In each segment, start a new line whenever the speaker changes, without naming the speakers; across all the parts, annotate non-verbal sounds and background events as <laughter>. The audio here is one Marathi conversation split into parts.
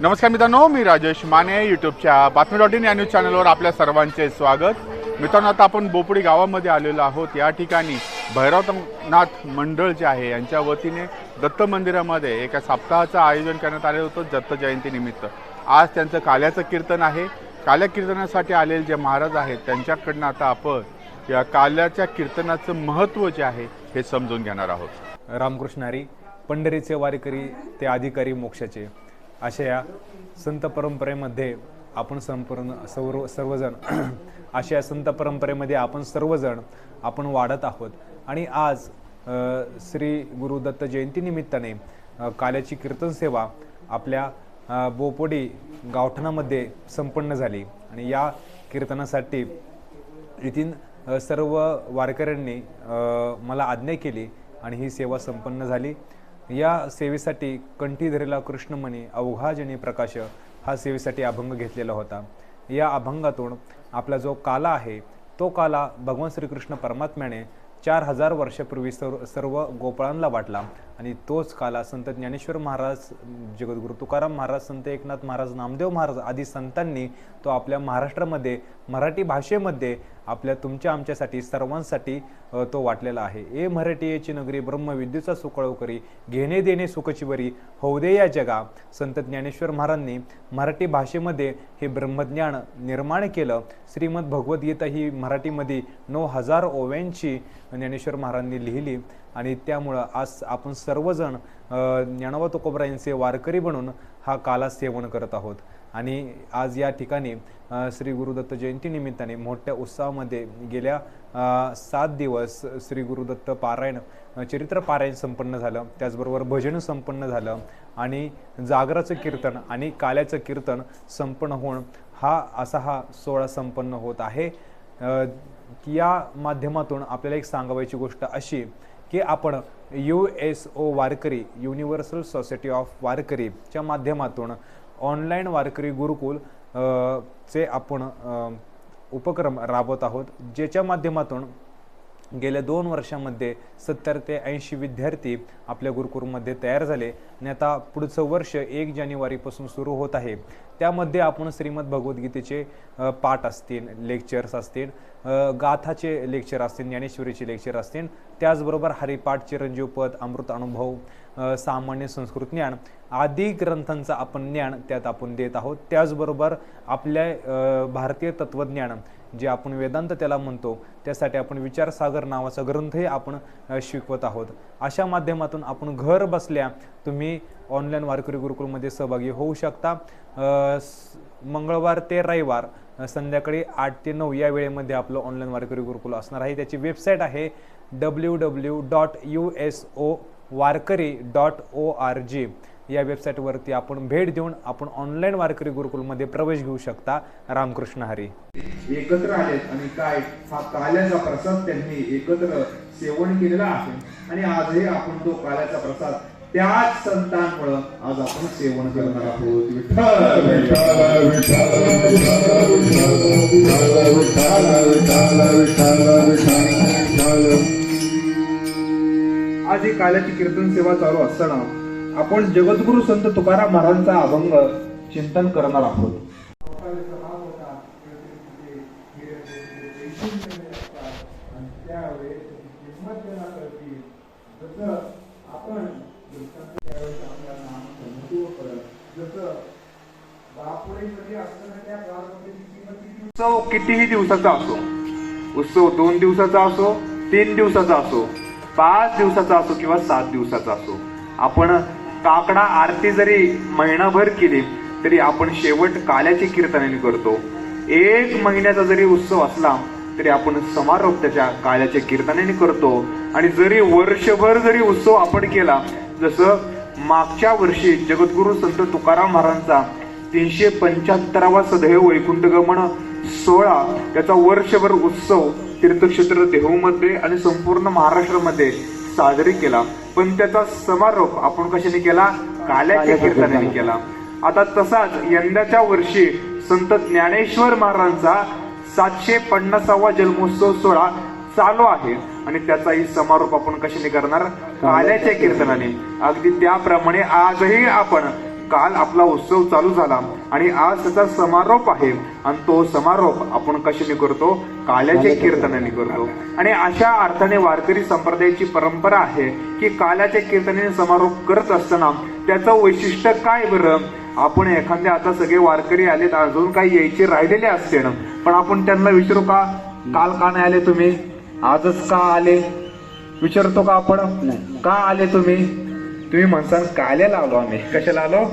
नमस्कार मित्रांनो मी राजेश माने यूट्यूबच्या बातमी डॉट इन या न्यूज चॅनलवर आपल्या सर्वांचे स्वागत. मित्रांनो आता आपण बोपडी गावामध्ये आलेलो आहोत. या ठिकाणी भैरवनाथ मंडळ जे आहे यांच्या वतीने दत्त मंदिरामध्ये एका सप्ताहाचं आयोजन करण्यात आलेलं होतं दत्त जयंतीनिमित्त आज त्यांचं काल्याचं कीर्तन आहे. काल्या कीर्तनासाठी आलेले जे महाराज आहेत त्यांच्याकडनं आता आपण या काल्याच्या कीर्तनाचं महत्त्व जे आहे हे समजून घेणार आहोत.
रामकृष्णारी पंढरीचे वारीकरी ते अधिकारी मोक्षाचे. अशा या संत परंपरेमध्ये आपण संपूर्ण सर्व सर्वजण <clears throat> अशा या संत परंपरेमध्ये आपण सर्वजण आपण वाढत आहोत. आणि आज श्री गुरु दत्त जयंतीनिमित्ताने काल्याची कीर्तन सेवा आपल्या बोपोडी गावठाणामध्ये संपन्न झाली. आणि या कीर्तनासाठी येथील सर्व वारकऱ्यांनी मला आज्ञा केली आणि ही सेवा संपन्न झाली. या सेवेसाठी कंठी धरेला कृष्णमणी अवघाजनी प्रकाश हा सेवेसाठी अभंग घेतलेला होता. या अभंगातून आपला जो काला आहे तो काला भगवान श्रीकृष्ण परमात्म्याने चार हजार वर्षापूर्वी सर्व सर्व गोपाळांना वाटला. आणि तोच काला संत ज्ञानेश्वर महाराज जगद्गुरु तुकाराम महाराज संत एकनाथ महाराज नामदेव महाराज आदी संतांनी तो आपल्या महाराष्ट्रामध्ये मराठी भाषेमध्ये आपल्या तुमच्या आमच्यासाठी सर्वांसाठी तो वाटलेला आहे. ए मराठीची नगरी ब्रह्मविद्युचा सुकळव करी घेणे देणे सुखचिवरी हौदे या जगा. संत ज्ञानेश्वर महाराजांनी मराठी भाषेमध्ये हे ब्रह्मज्ञान निर्माण केलं. श्रीमद भगवद्गीता ही मराठीमध्ये नऊ हजार ओव्यांची ज्ञानेश्वर महाराजांनी लिहिली. आणि त्यामुळं आज आपण सर्वजण अ, ज्ञानोबा तुकोबरायांचे वारकरी बनून हा काला सेवन करत आहोत. आणि आज या ठिकाणी श्री गुरुदत्त जयंतीनिमित्ताने मोठ्या उत्साहामध्ये गेल्या सात दिवस श्री गुरुदत्त पारायण चरित्र पारायण संपन्न झालं. त्याचबरोबर भजन संपन्न झालं. आणि जागराचं कीर्तन आणि काल्याचं कीर्तन संपन्न होऊन हा असा हा सोहळा संपन्न होत आहे. या माध्यमातून आपल्याला एक सांगावायची गोष्ट अशी की आपण U S O Warkari universal society of वारकरीच्या माध्यमातून ऑनलाईन वारकरी गुरुकुल चे आपण उपक्रम राबवत आहोत ज्याच्या माध्यमातून गेल्या दोन वर्षामध्ये सत्तर ते ऐंशी विद्यार्थी आपल्या गुरुकुलमध्ये तयार झाले आणि आता पुढचं वर्ष एक जानेवारीपासून सुरू होत आहे. त्यामध्ये आपण श्रीमद भगवद्गीतेचे पाठ असतील लेक्चर्स असतील गाथाचे लेक्चर असतील ज्ञानेश्वरीचे लेक्चर असतील त्याचबरोबर हरिपाठ चिरंजीवपद अमृत अनुभव सामान्य संस्कृत ज्ञान आदी ग्रंथांचं आपण ज्ञान त्यात आपण देत आहोत. त्याचबरोबर आपल्या भारतीय तत्वज्ञान जे आपण वेदांत त्याला म्हणतो त्यासाठी आपण विचारसागर नावाचा ग्रंथही आपण शिकवत आहोत. अशा माध्यमातून आपण घर बसल्या तुम्ही ऑनलाईन वारकरी गुरुकुलमध्ये सहभागी होऊ शकता. स- मंगळवार ते रविवार संध्याकाळी आठ ते नऊ या वेळेमध्ये आपलं ऑनलाईन वारकरी गुरुकुल असणार आहे. त्याची वेबसाईट आहे W W dot U S O वारकरी डॉट ओ आर जी. या वेबसाईटवरती आपण भेट देऊन आपण ऑनलाईन वारकरी गुरुकुलमध्ये प्रवेश घेऊ शकता रामकृष्ण हरी
एकत्र आले आणि काय हा काल्याचा प्रसाद त्यांनी एकत्र सेवन केलेला आहे आणि आजही आपण तो काल्याचा प्रसाद त्याच संतांमुळं आज आपण सेवन करणार आहोत आज ही काल्याची कीर्तन सेवा चालू असताना आपण जगद्गुरु संत तुकाराम महाराजांचा अभंग चिंतन करणार आहोत. उत्सव कितीही दिवसाचा असो उत्सव दोन दिवसाचा असो तीन दिवसाचा असो पाच दिवसाचा असो किंवा सात दिवसाचा असो आपण काकडा आरती जरी महिनाभर केली तरी आपण शेवट काल्याची कीर्तनाने करतो. एक महिन्याचा जरी उत्सव असला तरी आपण समारोप त्याच्या काल्याच्या कीर्तनाने करतो. आणि जरी वर्षभर जरी उत्सव आपण केला जसं मागच्या वर्षी जगद्गुरु संत तुकाराम महाराजांचा तीनशे पंच्याहत्तरावा सदैव वैकुंठ गमन त्याचा वर्षभर उत्सव तीर्थक्षेत्र देहूमध्ये आणि संपूर्ण महाराष्ट्रामध्ये साजरी केला. पण त्याचा समारोप आपण कशाने केला? काल्याच्या कीर्तनाने केला. आता तसाच यंदाच्या वर्षी संत ज्ञानेश्वर महाराजांचा सातशे पन्नासावा जन्मोत्सव सोहळा चालू आहे. आणि त्याचाही समारोप आपण कशाने करणार? काल्याच्या कीर्तनाने. अगदी त्याप्रमाणे आजही आपण
काल आपला उत्सव चालू झाला. आणि आज त्याचा समारोप आहे. आणि तो समारोप आपण कशाने करतो काल्याच्या कीर्तनाने करतो. आणि अशा अर्थाने वारकरी संप्रदायाची परंपरा आहे की काल्याच्या कीर्तनाने समारोप करत असताना त्याचं वैशिष्ट्य काय बरं? आपण एखाद्या आता सगळे वारकरी आलेत अजून काही यायचे राहिलेले असते ना? पण आपण त्यांना विचारू का काल का नाही आले तुम्ही? आजच का आले? विचारतो का आपण? का आले तुम्ही? तुम्ही म्हणसान काल्याला आलो आम्ही. कशाला आलो?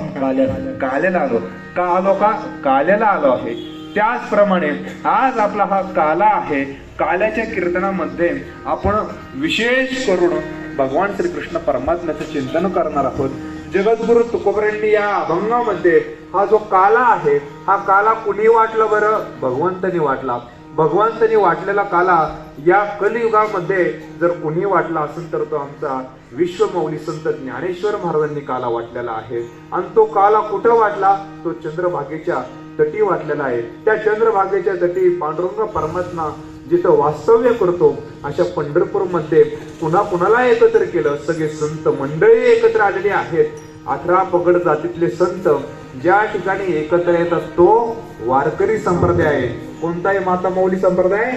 काल्याला आलो. का आलो का? काल्याला आलो आहे. त्याचप्रमाणे आज आपला हा काला आहे काल्याच्या कीर्तनामध्ये आपण विशेष करून भगवान श्रीकृष्ण परमात्म्याचं चिंतन करणार आहोत. जगद्गुरु तुकोबरेंनी या अभंगामध्ये हा जो काला आहे हा काला कुणी वाटला बरं? भगवंतानी वाटला. भगवंतानी वाटलेला काला या कलियुगामध्ये जर कुणी वाटला असेल तर तो आमचा विश्वमौली संत ज्ञानेश्वर महाराजांनी काला वाटलेला आहे. आणि तो काला कुठं वाटला? तो चंद्रभागेच्या तटी वाटलेला आहे. त्या चंद्रभागेच्या तटी पांडुरंग परमात्मा जिथं वास्तव्य करतो अशा पंढरपूरमध्ये पुन्हा कुणाला एकत्र केलं. सगळे संत मंडळी एकत्र आलेले आहेत. अठरा पगड जातीतले संत ज्या ठिकाणी एकत्र येतात तो वारकरी संप्रदाय. आहे कोणताही माता मौली संप्रदाय?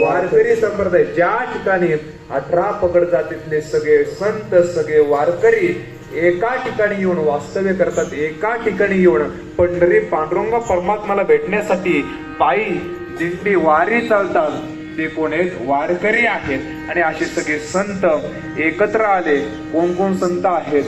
वारकरी संप्रदाय. ज्या ठिकाणी अठरा पगड जातीतले सगळे संत सगळे वारकरी एका ठिकाणी येऊन वास्तव्य करतात एका ठिकाणी येऊन पंढरी पांडुरंग परमात्माला भेटण्यासाठी पायी दिंडी वारी चालतात. ते कोण आहेत? वारकरी आहेत. आणि असे सगळे संत एकत्र आले. कोण कोण संत आहेत?